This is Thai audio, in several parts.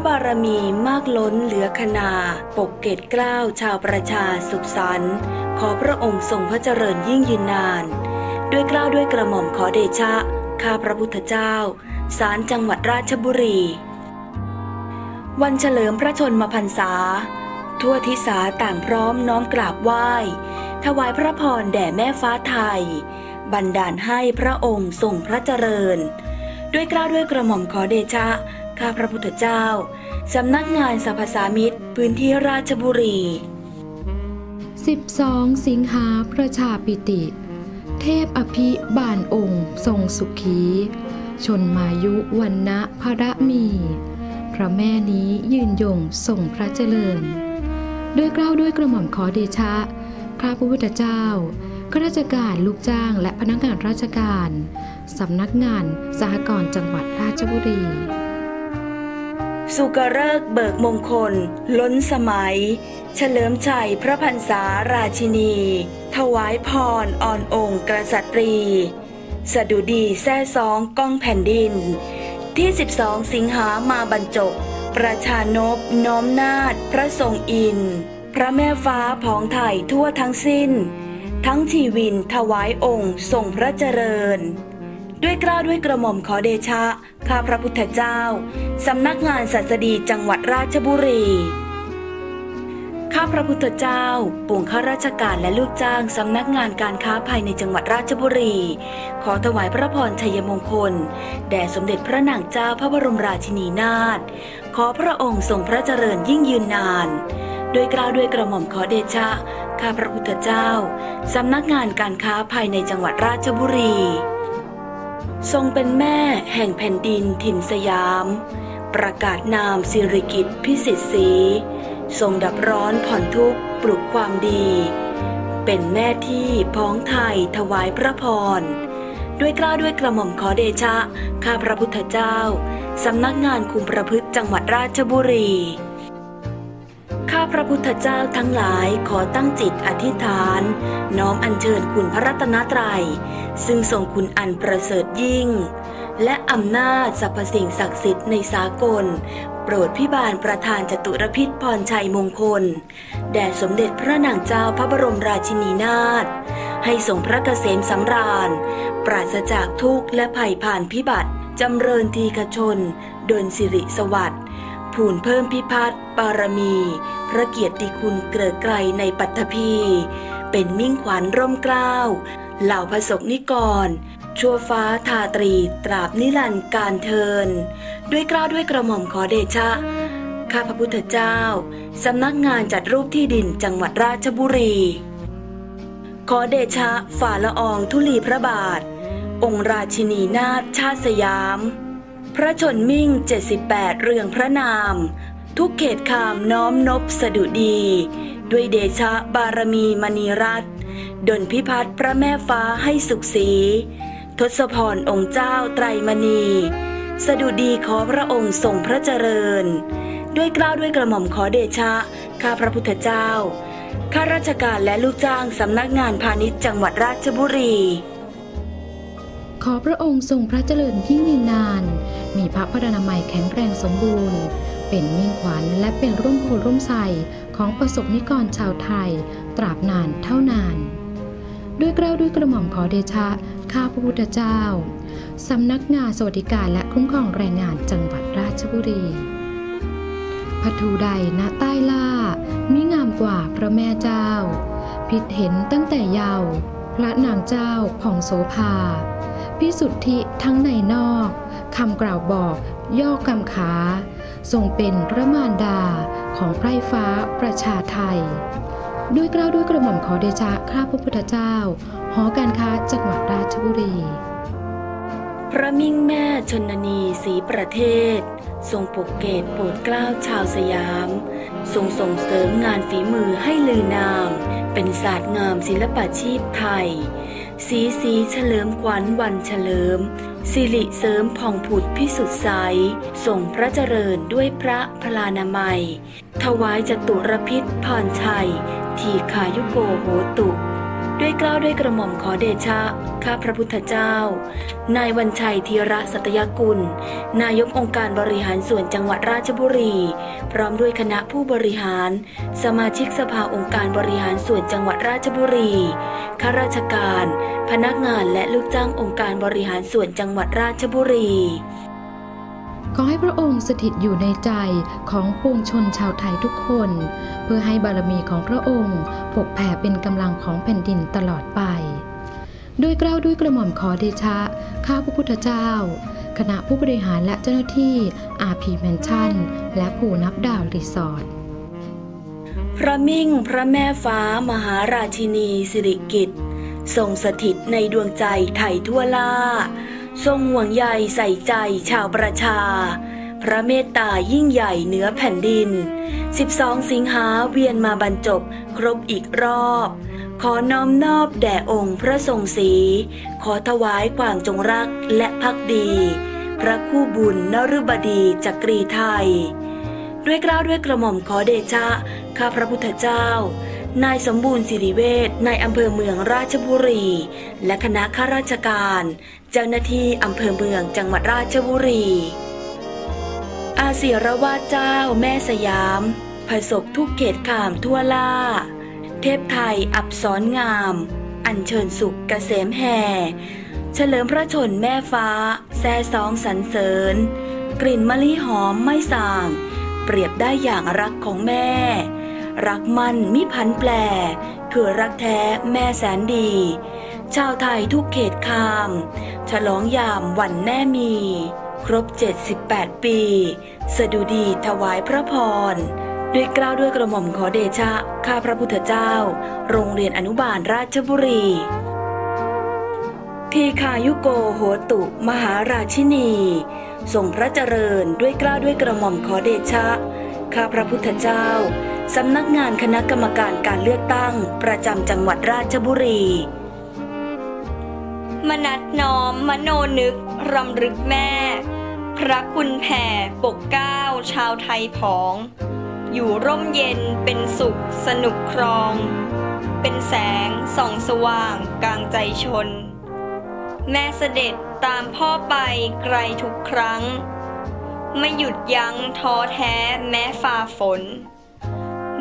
ระบารมีมากล้นเหลือขนา ปกเกตเกล้าวชาวประชาสุขสันต์ขอพระองค์ทรงพระเจริญยิ่งยืนนาน ด้วยเกล้าวด้วยกระหม่อมขอเดชะ ข้าพระพุทธเจ้าศาลจังหวัดราชบุรี วันเฉลิมพระชนมพรรษา ทั่วทิศาต่างพร้อมน้อมกราบไหว้ ถวายพระพรแด่แม่ฟ้าไทย บันดาลให้พระองค์ทรงพระเจริญ ด้วยเกล้าวด้วยกระหม่อมขอเดชะ ข้าพระพุทธเจ้า สำนักงานสรรพสามิตร พื้นที่ราชบุรี 12 สิงหาประชาปิติ เทพอภิบาลองค์ ทรงสุขี ชนมายุวันนะพระมี พระแม่นี้ยืนยงทรงพระเจริญ ด้วยเกล้าด้วยกระหม่อมขอเดชะข้าพระพุทธเจ้าข้าราชการลูกจ้างและพนักงานราชการ สำนักงานสหกรณ์จังหวัดราชบุรี สุกเริกเบิกมงคล ล้นสมัย เฉลิมชัยพระพรรษาราชินี ถวายพรอ่อนองค์กษัตรี สดุดีแซ่ซองก้องแผ่นดิน ที่ 12 สิงหามาบรรจบ ประชานบน้อมนาฏพระทรงอิน พระแม่ฟ้าผองไถ่ทั่วทั้งสิ้น ทั้งชีวินถวายองค์ทรงพระเจริญ ด้วยกล้าวด้วยกระหม่อมขอเดชะ ข้าพระพุทธเจ้า สำนักงานสัสดีจังหวัดราชบุรี ข้าพระพุทธเจ้าปวงข้าราชการและลูกจ้างสำนักงานการค้าภายในจังหวัดราชบุรี ขอถวายพระพรชัยมงคล แด่สมเด็จพระนางเจ้าพระบรมราชินีนาถ ขอพระองค์ทรงพระเจริญยิ่งยืนนานด้วยกล้าวด้วยกระหม่อมขอเดชะ ข้าพระพุทธเจ้า สำนักงานการค้าภายในจังหวัดราชบุรี ทรงเป็นแม่แห่งแผ่นดินถิ่นสยาม ประกาศนามสิริกิตพิสิทธิ์ศรีทรงดับร้อนผ่อนทุกข์ปลุกความดี เป็นแม่ที่พ้องไทยถวายพระพร ด้วยกล้าด้วยกระหม่อมขอเดชะ ข้าพระพุทธเจ้า สำนักงานคุมประพฤติจังหวัดราชบุรี ข้าพระพุทธเจ้าทั้งหลายขอตั้งจิตอธิษฐาน น้อมอัญเชิญคุณพระรัตนตรัย ซึ่งทรงคุณอันประเสริฐยิ่ง และอำนาจสรรพสิ่งศักดิ์สิทธิ์ในสากล โปรดพิบาลประธานจตุรพิษพรชัยมงคล แด่สมเด็จพระนางเจ้าพระบรมราชินีนาถให้ทรงพระเกษมสำราญ ปราศจากทุกข์และภัยผ่านพิบัติจำเริญทีฆชนดลสิริสวัสดิ์ผูนเพิ่มพิพัฒน์ปารมี พระเกียรติคุณเกลือไกรในปัตภีเป็นมิ่งขวัญร่มเกล้า เหล่าพระสกนิกร ชั่วฟ้าทาตรี ตราบนิรันดร์การเทิน ด้วยเกล้าวด้วยกระหม่อมขอเดชะ ข้าพระพุทธเจ้า สำนักงานจัดรูปที่ดินจังหวัดราชบุรี ขอเดชะฝ่าละอองธุลีพระบาท องค์ราชินีนาถชาติสยาม พระชนมิ่ง 78 เรืองพระนาม ทุกเขตคามน้อมนบสดุดี ด้วยเดชะบารมีมณีรัตน ดลพิพัฒน์พระแม่ฟ้าให้สุขสี ทศพรองค์เจ้าไตรมณี สดุดีขอพระองค์ทรงพระเจริญ ด้วยเกล้าวด้วยกระหม่อมขอเดชะ ข้าพระพุทธเจ้า ข้าราชการและลูกจ้างสำนักงานพาณิชย์จังหวัดราชบุรี ขอพระองค์ทรงพระเจริญยิ่งยืนนาน มีพระพรานามัยแข็งแรงสมบูรณ์เป็นมิ่งขวัญและเป็นร่มโพร่มใสของประสบนิกรชาวไทย ตราบนานเท่านาน ด้วยเกล้าด้วยกระหม่อมขอเดชะ ข้าพระพุทธเจ้า สำนักงานสวัสดิการและคุ้มครองแรงงานจังหวัดราชบุรีพัทูใดณใต้ล่ามิงามกว่าพระแม่เจ้า ผิดเห็นตั้งแต่เยาว์พระนางเจ้าผ่องโสภา พิสุทธิทั้งในนอกคำกล่าวบอกย่อกำขาทรงเป็นพระมารดาของไพร่ฟ้าประชาไทย ด้วยเกล้าวด้วยกระหม่อมขอเดชะข้าพระพุทธเจ้า หอการค้าจังหวัดราชบุรี พระมิ่งแม่ชนนีศรีประเทศ ทรงปกเกตโปรดเกล้าชาวสยาม ทรงส่งเสริมงานฝีมือให้ลือนาม เป็นศาสตร์งามศิลปาชีพไทย สีสีเฉลิมขวัญวันเฉลิมสิริเสริมผ่องผุดพิสุทธิ์ใสส่งพระเจริญด้วยพระพลานามัย ถวายจตุรพิษพรชัย ทีขายุโกโหตุ ด้วยเกล้าวด้วยกระหม่อมขอเดชะ ข้าพระพุทธเจ้า นายวันชัยธีระสัตยกุล นายกองค์การบริหารส่วนจังหวัดราชบุรี พร้อมด้วยคณะผู้บริหาร สมาชิกสภาองค์การบริหารส่วนจังหวัดราชบุรี ข้าราชการ พนักงานและลูกจ้างองค์การบริหารส่วนจังหวัดราชบุรี ขอให้พระองค์สถิตอยู่ในใจของปวงชนชาวไทยทุกคน เพื่อให้บารมีของพระองค์ปกแผ่เป็นกำลังของแผ่นดินตลอดไป ด้วยเกล้าวด้วยกระหม่อมขอเดชะ ข้าพระพุทธเจ้า คณะผู้บริหารและเจ้าหน้าที่ RP Mansion และผู้นับดาวรีสอร์ทพระมิ่งพระแม่ฟ้ามหาราชินีสิริกิติ์ทรงสถิตในดวงใจไทยทั่วล่า ทรงห่วงใยใส่ใจชาวประชา พระเมตตายิ่งใหญ่เหนือแผ่นดิน 12 สิงหาเวียนมาบรรจบครบอีกรอบ ขอน้อมนอบแด่องค์พระทรงศรีขอถวายความจงรักและภักดี พระคู่บุญนฤบดีจักรีไทย ด้วยเกล้าวด้วยกระหม่อมขอเดชะ ข้าพระพุทธเจ้านายสมบูรณ์สิริเวชนายอำเภอเมืองราชบุรี และคณะข้าราชการ เจ้าหน้าที่อำเภอเมืองจังหวัดราชบุรี อาเสียรวาดเจ้าแม่สยาม ผสกทุกเขตขามทั่วล่า เทพไทยอับสรงงาม อัญเชิญสุขเกษมแห่เฉลิมพระชนแม่ฟ้า แซ่ซองสรรเสริญ กลิ่นมะลิหอมไม่ส่าง เปรียบได้อย่างรักของแม่ รักมันมิพันแปล คือรักแท้แม่แสนดี ชาวไทยทุกเขตคาม ฉลองยามวันแม่มี ครบ 78 ปี สดุดีถวายพระพร ด้วยกล้าวด้วยกระหม่อมขอเดชะ ข้าพระพุทธเจ้า โรงเรียนอนุบาลราชบุรี ทีคายุโกโหตุ มหาราชินีทรงพระเจริญด้วยกล้าวด้วยกระหม่อมขอเดชะ ข้าพระพุทธเจ้า สำนักงานคณะกรรมการการเลือกตั้ง ประจำจังหวัดราชบุรี มนัดน้อมมโนนึก รำลึกแม่ พระคุณแผ่ปกเก้าชาวไทยผอง อยู่ร่มเย็นเป็นสุขสนุกครอง เป็นแสงส่องสว่างกลางใจชน แม่เสด็จตามพ่อไปไกลทุกครั้ง ไม่หยุดยั้งท้อแท้แม้ฝ่าฝน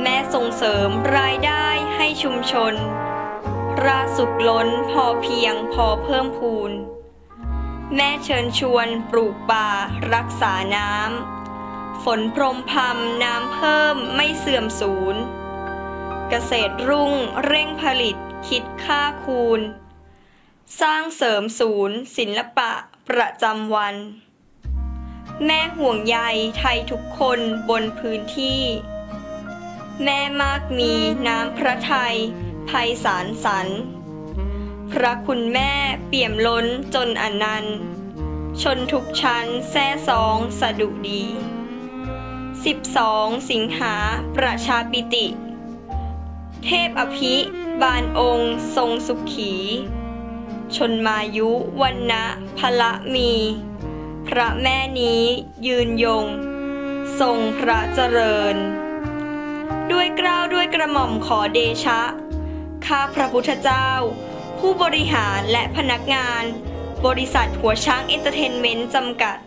แม่ส่งเสริมรายได้ให้ชุมชน ราสุขล้นพอเพียงพอเพิ่มพูน แม่เชิญชวนปลูกป่ารักษาน้ำ ฝนพรมพำน้ำเพิ่มไม่เสื่อมสูญ เกษตรรุ่งเร่งผลิตคิดค่าคูณ สร้างเสริมศูนย์ศิลปะประจำวัน แม่ห่วงใยไทยทุกคนบนพื้นที่ แม่มากมีน้ำพระทัย ไพศาลสัน พระคุณแม่เปี่ยมล้นจนอนันต์ ชนทุกชั้นแซ่ซองสะดุดี 12 สิงหาประชาปิติ เทพอภิบาลองค์ทรงสุขี ชนมายุวันนะพละมี พระแม่นี้ยืนยง ทรงพระเจริญ ด้วยเกล้าวด้วยกระหม่อมขอเดชะ ข้าพระพุทธเจ้า ผู้บริหารและพนักงาน บริษัทหัวช้างเอนเตอร์เทนเมนต์จำกัด